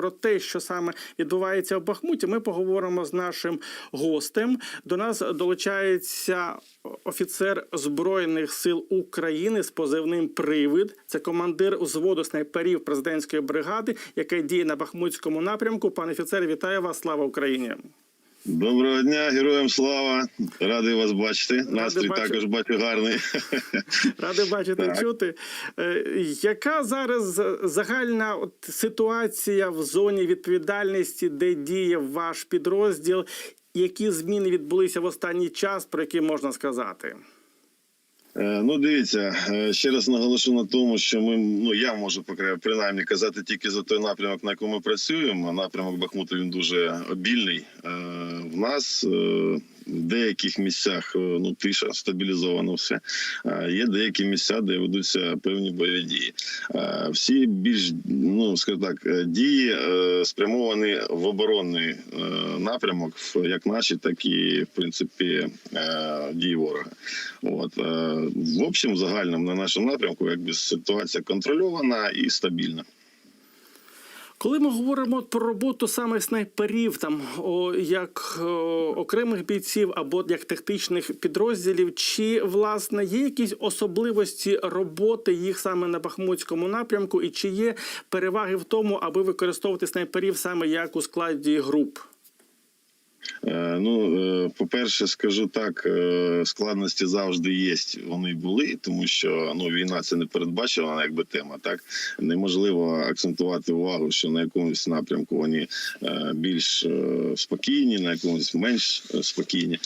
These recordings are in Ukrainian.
про те, що саме відбувається в Бахмуті, ми поговоримо з нашим гостем. До нас долучається офіцер Збройних сил України з позивним Привид. Це командир взводу снайперів президентської бригади, яка діє на Бахмутському напрямку. Пане офіцер, вітаю вас! Слава Україні! Доброго дня, героям слава! Радий вас бачити. Настрій Ради також бачу гарний. Радий бачити Так. чути. Е, Яка зараз загальна от ситуація в зоні відповідальності, де діє ваш підрозділ? Які зміни відбулися в останній час, про які можна сказати? Е, Ну, дивіться, е, ще раз наголошу на тому, що ми ну я можу принаймні казати тільки за той напрямок, на якому ми працюємо. Напрямок Бахмуту він дуже обільний. Е, В нас в деяких місцях е, ну тиша стабілізовано все. Е, Є деякі місця, де ведуться певні бойові дії. Е, Всі більш ну скажімо так, дії спрямовані в оборонний напрямок, як наші, так і в принципі дії ворога. От в общем, загальному на нашому напрямку, якби ситуація контрольована і стабільна. Коли ми говоримо про роботу саме снайперів, там о, як о, окремих бійців або як тактичних підрозділів, чи власне є якісь особливості роботи їх саме на Бахмутському напрямку, і чи є переваги в тому, аби використовувати снайперів саме як у складі груп? Е, Ну, е, по-перше, скажу так, е, складності завжди є. Вони були, тому що ну війна це не передбачена, якби тема. Так неможливо акцентувати увагу, що на якомусь напрямку вони більш спокійні, на якомусь менш спокійні.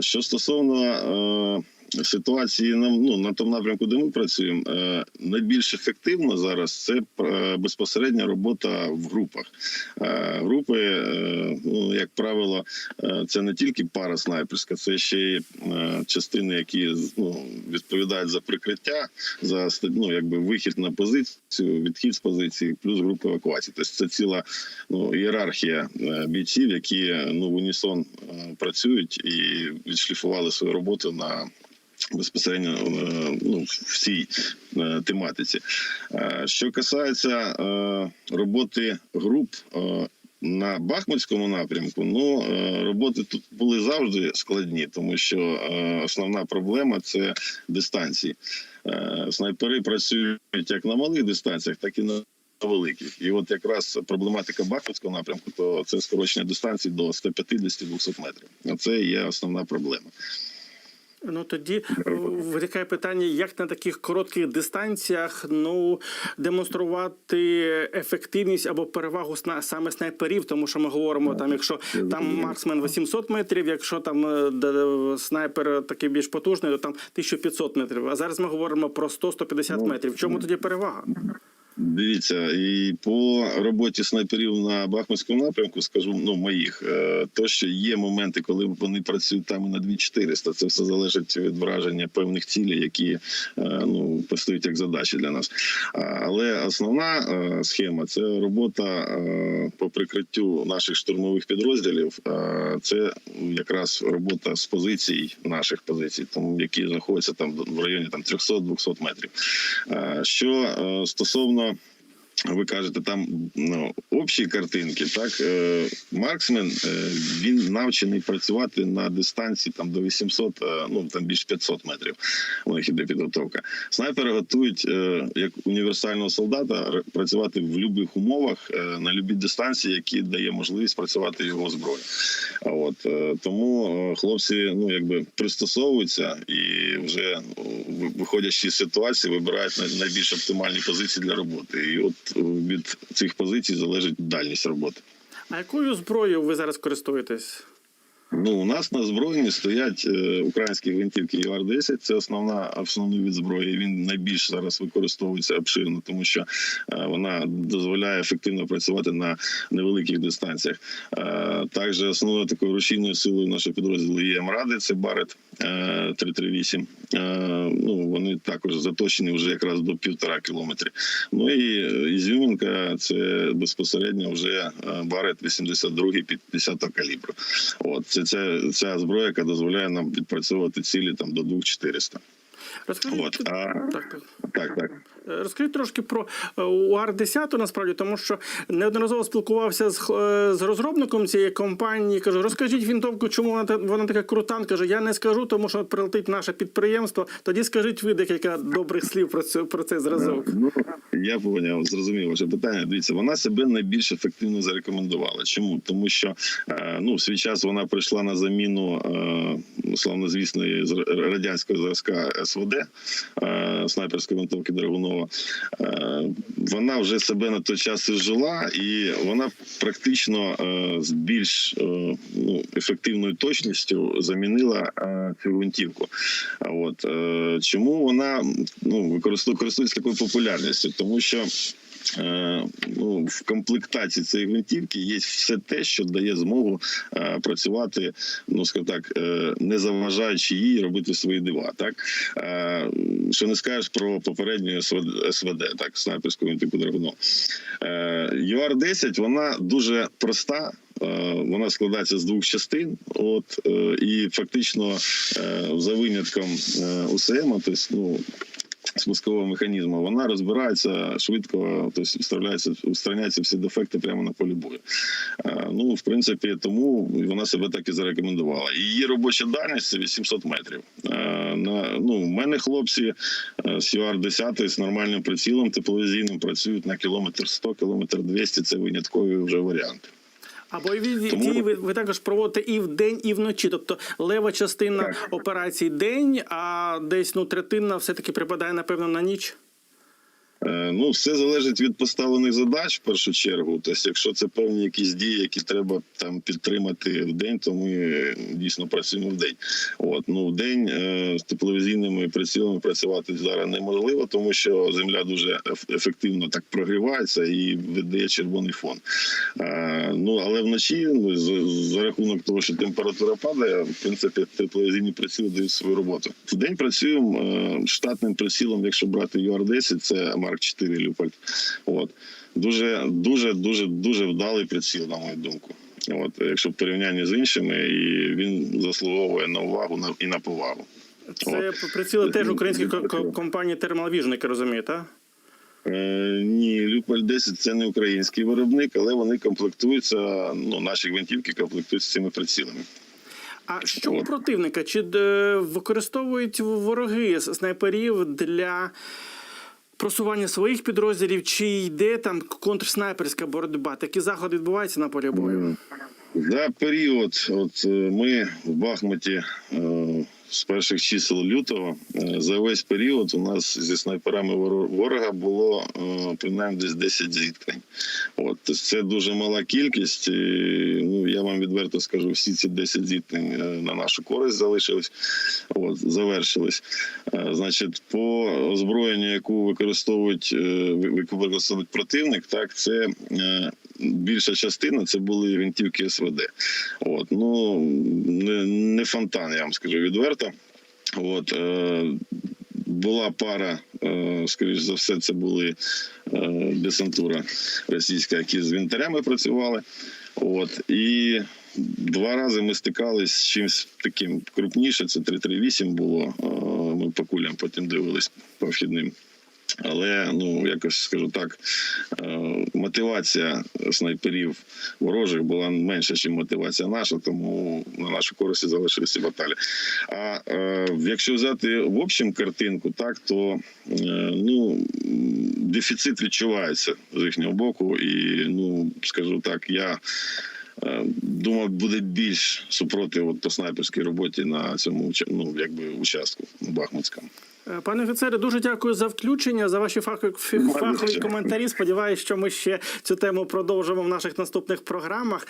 Що стосовно ситуації на ну на тому напрямку, де ми працюємо, е, найбільш ефективно зараз це е, безпосередня робота в групах. Е, Групи, ну як правило, це не тільки пара снайперська, це ще й частини, які ну, відповідають за прикриття, за ну, якби вихід на позицію, відхід з позиції, плюс групи евакуації. Тобто це ціла ну, ієрархія бійців, які ну в унісон працюють і відшліфували свою роботу на безпосередньо е, ну, в цій е, тематиці. Е, Що касається роботи груп. На Бахмутському напрямку ну роботи тут були завжди складні, тому що основна проблема це дистанції. Снайпери працюють як на малих дистанціях, так і на великих. І от якраз проблематика Бахмутського напрямку, то це скорочення дистанції до 150-200 метрів. Це є основна проблема. Ну тоді е, виникає питання, як на таких коротких дистанціях ну демонструвати ефективність або перевагу сна саме снайперів, тому що ми говоримо там, якщо там марксмен 800 метрів, якщо там е, снайпер такий більш потужний, то там 1500 метрів. А зараз ми говоримо про 100-150 метрів. В чому тоді перевага? Дивіться, і по роботі снайперів на Бахмутському напрямку, скажу, ну моїх, е, то що є моменти, коли вони працюють там і на 2400, Це все залежить від враження певних цілей, які е, ну постають як задачі для нас. Але основна е, схема це робота по прикриттю наших штурмових підрозділів. Це якраз робота з позицій наших позицій, там які знаходяться там в районі там 300-200 метрів. Що стосовно ви кажете, там ну, общі картинки, так е, марксмен е, він навчений працювати на дистанції там до 800, е, ну там більш 500 метрів. У них іде підготовка. Снайпери готують е, як універсального солдата працювати в будь-яких умовах е, на будь-якій дистанції, які дає можливість працювати його зброю. От е, тому е, хлопці ну якби пристосовуються і вже ну, виходячи з ситуації, вибирають найбільш оптимальні позиції для роботи. І от від цих позицій залежить дальність роботи. А якою зброєю ви зараз користуєтесь? Ну, у нас на збройні стоять е, українські гвинтівки ЮАР-10. Це основна основний від зброї. Він найбільш зараз використовується обширно, тому що е, вона дозволяє ефективно працювати на невеликих дистанціях. Е, також основною такою рушійною силою нашого підрозділу є МРАДи, це Барет е, 338. Е, ну вони також заточені вже якраз до півтора кілометрів. Ну і ізюмінка це безпосередньо вже Барет 82 50 калібру. От це ця, ця зброя, яка дозволяє нам відпрацьовувати цілі там до 2400. Розкажіть, От, а- так, так. Так, так. Е, Розкажіть трошки про е, УАР-10 насправді, тому що неодноразово спілкувався з, е, з розробником цієї компанії. Кажу, розкажіть вінтовку, чому вона, вона така крута. Він Каже, я не скажу, тому що прилетить наше підприємство. Тоді скажіть ви декілька добрих слів про цю про цей зразок. Ну, я поняв, зрозумів ваше питання. Дивіться, вона себе найбільш ефективно зарекомендувала. Чому? Тому що е, ну, в свій час вона прийшла на заміну е, славнозвісної з- радянського зразка СВД е, снайперської винтовки Драгунова. Вона вже себе на той час і жила, і вона практично з більш ну, ефективною точністю замінила цю гвинтівку. От чому вона ну використовує користується такою популярністю? Тому що е, ну, в комплектації цієї гвинтівки є все те, що дає змогу е, працювати, ну скажімо так, е, не заважаючи їй робити свої дива. Так що не скажеш про попередню СВД, так снайперську гвинтівку Драгуно. Е, ЮАР-10 вона дуже проста. Вона складається з двох частин, от і фактично за винятком УСМ, тобто ну, спускового механізму, вона розбирається швидко, тобто вставляється, устраняються всі дефекти прямо на полі бою. Е, Ну, в принципі, тому вона себе так і зарекомендувала. Її робоча дальність це 800 метрів. Е, На, ну, в мене хлопці е, з UR-10 з нормальним прицілом тепловізійним працюють на кілометр 100, кілометр 200 – це виняткові вже варіанти. А бойові Тому- дії ви, ви також проводите і вдень, і вночі. Тобто лева частина Так. операцій день, а десь ну третина все-таки припадає, напевно, на ніч. Е, Ну, все залежить від поставлених задач в першу чергу. Тобто, якщо це певні якісь дії, які треба там підтримати в день, то ми е, дійсно працюємо в день. От ну в день е, з тепловізійними прицілами працювати зараз неможливо, тому що земля дуже еф- ефективно так прогрівається і видає червоний фон. Ну але вночі, ну, за рахунок того, що температура падає, в принципі, тепловізійні приціли дають свою роботу. В день працюємо штатним прицілом, якщо брати UR-10, це Марк 4 Люпольд. От дуже, дуже, дуже, дуже вдалий приціл, на мою думку. От, якщо в порівнянні з іншими, і він заслуговує на увагу на і на повагу. Це приціли теж українські ко- ко- компанії Thermal Vision, як я розумію, так? Е, ні, Люполь 10 це не український виробник, але вони комплектуються. Ну, наші гвинтівки комплектуються цими прицілами. А що у противника? Чи е, використовують вороги снайперів для просування своїх підрозділів, чи йде там контрснайперська боротьба? Такі заходи відбуваються на полі бою? За період, от е, ми в Бахмуті е, з перших чисел лютого, е, за весь період у нас зі снайперами воро- ворога було е, принаймні десь 10 зіткнень. От це дуже мала кількість. І, ну я вам відверто скажу, всі ці 10 зіткнень е, на нашу користь залишились. От завершились. Значить, по озброєнню, яку використовують, ви- використовують противник, так це більша частина це були гвинтівки СВД. От ну не, не фонтан, я вам скажу відверто. От е, була пара, е, скоріш за все, це були е, десантура російська, які з вінтарями працювали. От і два рази ми стикались з чимось таким крупніше. Це 338 було. Е, ми по кулям потім дивились по вхідним. Але ну якось скажу так, е, мотивація снайперів ворожих була менша, ніж мотивація наша, тому на нашу користь залишилися баталі. А е, якщо взяти в общем картинку, так то е, ну дефіцит відчувається з їхнього боку, і ну скажу так, я. Думав, буде більш супротиву по снайперській роботі на цьому ну, якби участку Бахмутському. Е, Пане офіцере, дуже дякую за включення, за ваші фахові, фахові коментарі. Сподіваюся, що ми ще цю тему продовжимо в наших наступних програмах.